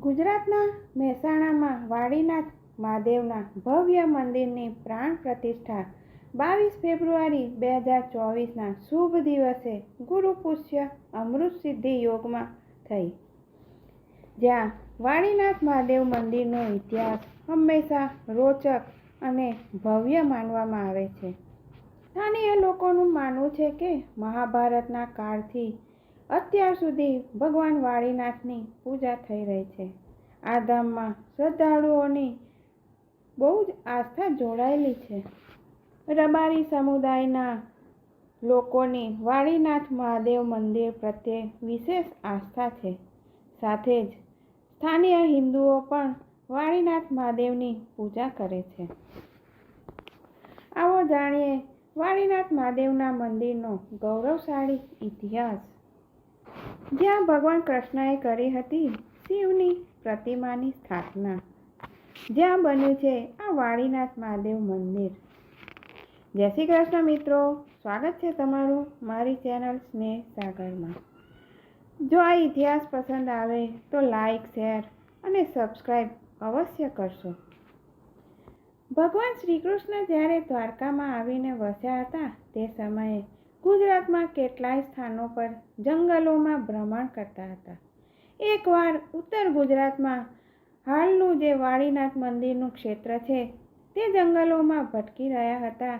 ગુજરાતના મહેસાણામાં વાડીનાથ મહાદેવના ભવ્ય મંદિરની પ્રાણ પ્રતિષ્ઠા બાવીસ ફેબ્રુઆરી બે હજાર ચોવીસના શુભ દિવસે ગુરુ પુષ્ય અમૃત સિદ્ધિ યોગમાં થઈ. જ્યાં વાડીનાથ મહાદેવ મંદિરનો ઇતિહાસ હંમેશા રોચક અને ભવ્ય માનવામાં આવે છે. સ્થાનીય લોકોનું માનવું છે કે મહાભારતના કાળથી અત્યાર સુધી ભગવાન વાળીનાથની પૂજા થઈ રહી છે. આ ધામમાં શ્રદ્ધાળુઓની બહુ જ આસ્થા જોડાયેલી છે. રબારી સમુદાયના લોકોની વાળીનાથ મહાદેવ મંદિર પ્રત્યે વિશેષ આસ્થા છે. સાથે જ સ્થાનીય હિન્દુઓ પણ વાળીનાથ મહાદેવની પૂજા કરે છે. આવો જાણીએ વાળીનાથ મહાદેવના મંદિરનો ગૌરવશાળી ઇતિહાસ. જ્યાં ભગવાન કૃષ્ણએ કરી હતી શિવની પ્રતિમાની સ્થાપના. જ્યાં બન્યું છે આ વાળીનાથ મહાદેવ મંદિર. જય શ્રી કૃષ્ણ મિત્રો. સ્વાગત છે તમારું મારી ચેનલ સ્નેહ સાગરમાં. જો આ ઇતિહાસ પસંદ આવે તો લાઈક, શેર અને સબસ્ક્રાઈબ અવશ્ય કરશો. ભગવાન શ્રી કૃષ્ણ જ્યારે દ્વારકામાં આવીને વસ્યા હતા તે સમયે ગુજરાતમાં કેટલાય સ્થાનો પર જંગલોમાં ભ્રમણ કરતા હતા. એકવાર ઉત્તર ગુજરાતમાં હાલનું જે વાળીનાથ મંદિરનું ક્ષેત્ર છે, તે જંગલોમાં ભટકી રહ્યા હતા.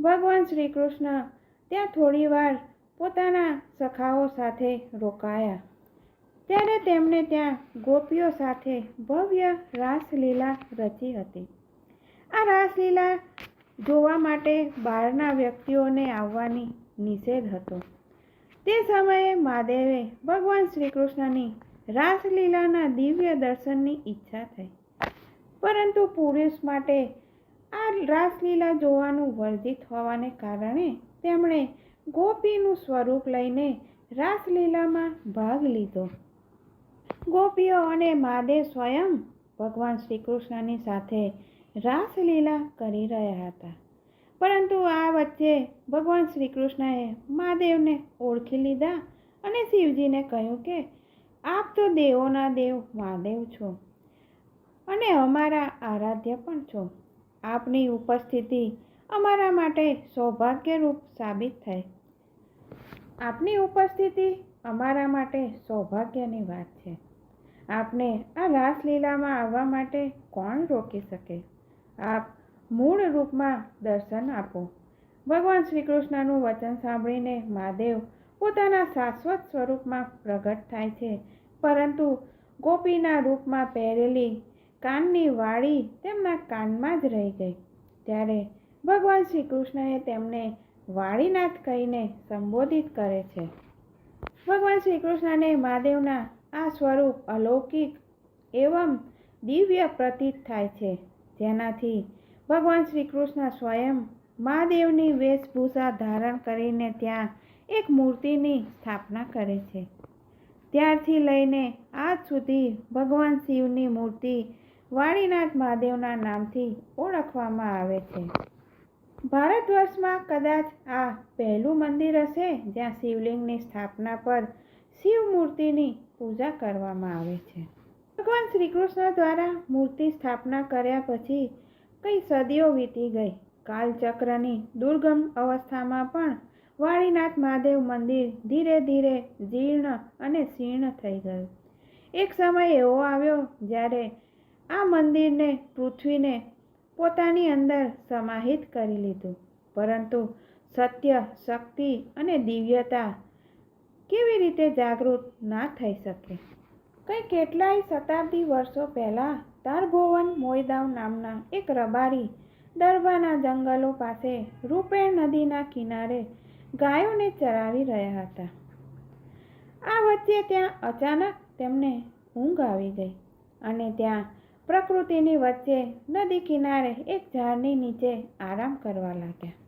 ભગવાન શ્રી કૃષ્ણ ત્યાં થોડીવાર પોતાના સખાઓ સાથે રોકાયા. ત્યારે તેમણે ત્યાં ગોપીઓ સાથે ભવ્ય રાસલીલા રચી હતી. આ રાસલીલા જોવા માટે બહારના વ્યક્તિઓને આવવાની નિષેધ હતો. તે સમયે મહાદેવે ભગવાન શ્રી કૃષ્ણની રાસલીલાના દિવ્ય દર્શનની ઈચ્છા થઈ. પરંતુ પુરુષ માટે આ રાસલીલા જોવાનું વર્જિત હોવાને કારણે તેમણે ગોપીનું સ્વરૂપ લઈને રાસલીલામાં ભાગ લીધો. ગોપીઓ અને મહાદેવ સ્વયં ભગવાન શ્રી કૃષ્ણની સાથે રાસલીલા કરી રહ્યા હતા. પરંતુ આ વચ્ચે ભગવાન શ્રી કૃષ્ણએ મહાદેવને ઓળખી લીધા અને શિવજીને કહ્યું કે, આપ તો દેવોના દેવ, મહાદેવ છો અને અમારા આરાધ્ય પણ છો. આપની ઉપસ્થિતિ અમારા માટે સૌભાગ્યરૂપ સાબિત થઈ. આપની ઉપસ્થિતિ અમારા માટે સૌભાગ્યની વાત છે. આપને આ રાસલીલામાં આવવા માટે કોણ રોકી શકે? આપ મૂળ રૂપમાં દર્શન આપો. ભગવાન શ્રી કૃષ્ણનું વચન સાંભળીને મહાદેવ પોતાના શાશ્વત સ્વરૂપમાં પ્રગટ થાય છે. પરંતુ ગોપીના રૂપમાં પહેરેલી કાનની વાળી તેમના કાનમાં જ રહી ગઈ. ત્યારે ભગવાન શ્રી કૃષ્ણએ તેમને વાળીનાથ કહીને સંબોધિત કરે છે. ભગવાન શ્રી કૃષ્ણને મહાદેવના આ સ્વરૂપ અલૌકિક એવમ દિવ્ય પ્રતીત થાય છે. જેનાથી ભગવાન શ્રી કૃષ્ણ સ્વયં મહાદેવની વેશભૂષા ધારણ કરીને ત્યાં એક મૂર્તિની સ્થાપના કરે છે. ત્યારથી લઈને આજ સુધી ભગવાન શિવની મૂર્તિ વાણીનાથ મહાદેવના નામથી ઓળખવામાં આવે છે. ભારત વર્ષમાં કદાચ આ પહેલું મંદિર હશે જ્યાં શિવલિંગની સ્થાપના પર શિવ મૂર્તિની પૂજા કરવામાં આવે છે. ભગવાન શ્રી કૃષ્ણ દ્વારા મૂર્તિ સ્થાપના કર્યા પછી કઈ સદીઓ વીતી ગઈ. કાલચક્રની દુર્ગમ અવસ્થામાં પણ વાળીનાથ મહાદેવ મંદિર ધીરે ધીરે જીર્ણ અને શીર્ણ થઈ ગયું. એક સમય એવો આવ્યો જ્યારે આ મંદિરને પૃથ્વીને પોતાની અંદર સમાહિત કરી લીધું. પરંતુ સત્ય, શક્તિ અને દિવ્યતા કેવી રીતે જાગૃત ના થઈ શકે? કંઈ કેટલાય શતાબ્દી વર્ષો પહેલાં તારભોવન મોયદાવ નામના એક રબારી દરબાના જંગલો પાસે રૂપેણ નદીના કિનારે ગાયોને ચરાવી રહ્યા હતા. આ વચ્ચે ત્યાં અચાનક તેમને ઊંઘ આવી ગઈ અને ત્યાં પ્રકૃતિની વચ્ચે નદી કિનારે એક ઝાડની નીચે આરામ કરવા લાગ્યા.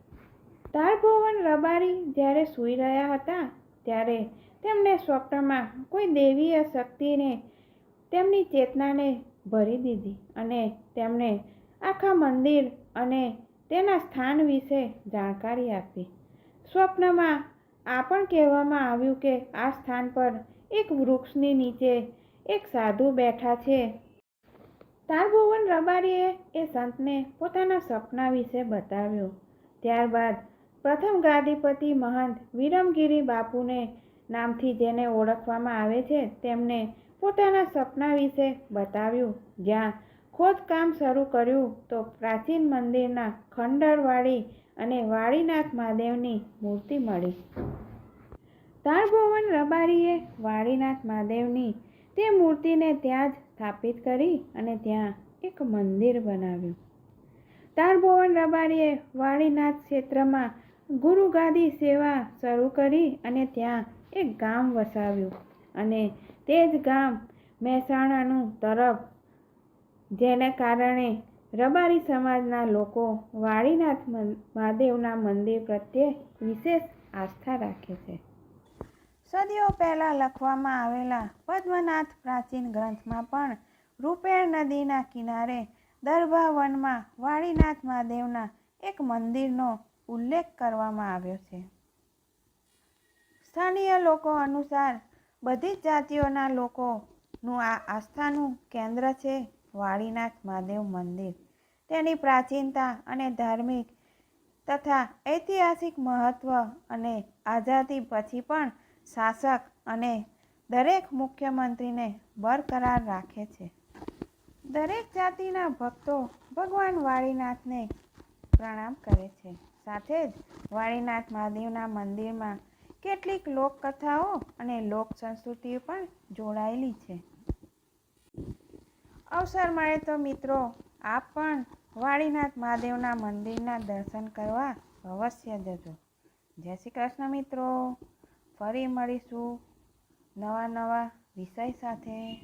તારભોવન રબારી જ્યારે સૂઈ રહ્યા હતા, ત્યારે તેમને સ્વપ્નમાં કોઈ દેવીય શક્તિને તેમની ચેતનાને ભરી દીધી અને તેમણે આખા મંદિર અને તેના સ્થાન વિશે જાણકારી આપી. સ્વપ્નમાં આ પણ કહેવામાં આવ્યું કે આ સ્થાન પર એક વૃક્ષની નીચે એક સાધુ બેઠા છે. તારભુવન રબારીએ એ સંતને પોતાના સપના વિશે બતાવ્યું. ત્યારબાદ પ્રથમ ગાદીપતિ મહંત વિરમગીરી બાપુને નામથી જેને ઓળખવામાં આવે છે, તેમને પોતાના સપના વિશે બતાવ્યું. જ્યાં ખોદકામ શરૂ કર્યું, તો પ્રાચીન મંદિરના ખંડરવાળી અને વાળીનાથ મહાદેવની મૂર્તિ મળી. તારભુવન રબારીએ વાળીનાથ મહાદેવની તે મૂર્તિને ત્યાં જ સ્થાપિત કરી અને ત્યાં એક મંદિર બનાવ્યું. તારભુવન રબારીએ વાળીનાથ ક્ષેત્રમાં ગુરુગાદી સેવા શરૂ કરી અને ત્યાં એક ગામ વસાવ્યું અને તે જ ગામ મહેસાણાનું તરફ. જેને કારણે રબારી સમાજના લોકો વાળીનાથ મહાદેવના મંદિર પ્રત્યે વિશેષ આસ્થા રાખે છે. સદીઓ પહેલાં લખવામાં આવેલા પદ્મનાથ પ્રાચીન ગ્રંથમાં પણ રૂપેણ નદીના કિનારે દરભા વનમાં વાળીનાથ મહાદેવના એક મંદિરનો ઉલ્લેખ કરવામાં આવ્યો છે. સ્થાનીય લોકો અનુસાર બધી જ જાતિઓના લોકોનું આ આસ્થાનું કેન્દ્ર છે વાળીનાથ મહાદેવ મંદિર. તેની પ્રાચીનતા અને ધાર્મિક તથા ઐતિહાસિક મહત્ત્વ અને આઝાદી પછી પણ શાસક અને દરેક મુખ્યમંત્રીને બરકરાર રાખે છે. દરેક જાતિના ભક્તો ભગવાન વાળીનાથને પ્રણામ કરે છે. સાથે જ વાળીનાથ મહાદેવના મંદિરમાં કેટલીક લોકકથાઓ અને લોક સંસ્કૃતિ પણ જોડાયેલી છે. અવસર મળે તો મિત્રો, આપ પણ વાળીનાથ મહાદેવના મંદિરના દર્શન કરવા અવશ્ય જજો. જય શ્રી કૃષ્ણ મિત્રો. ફરી મળીશું નવા નવા વિષય સાથે.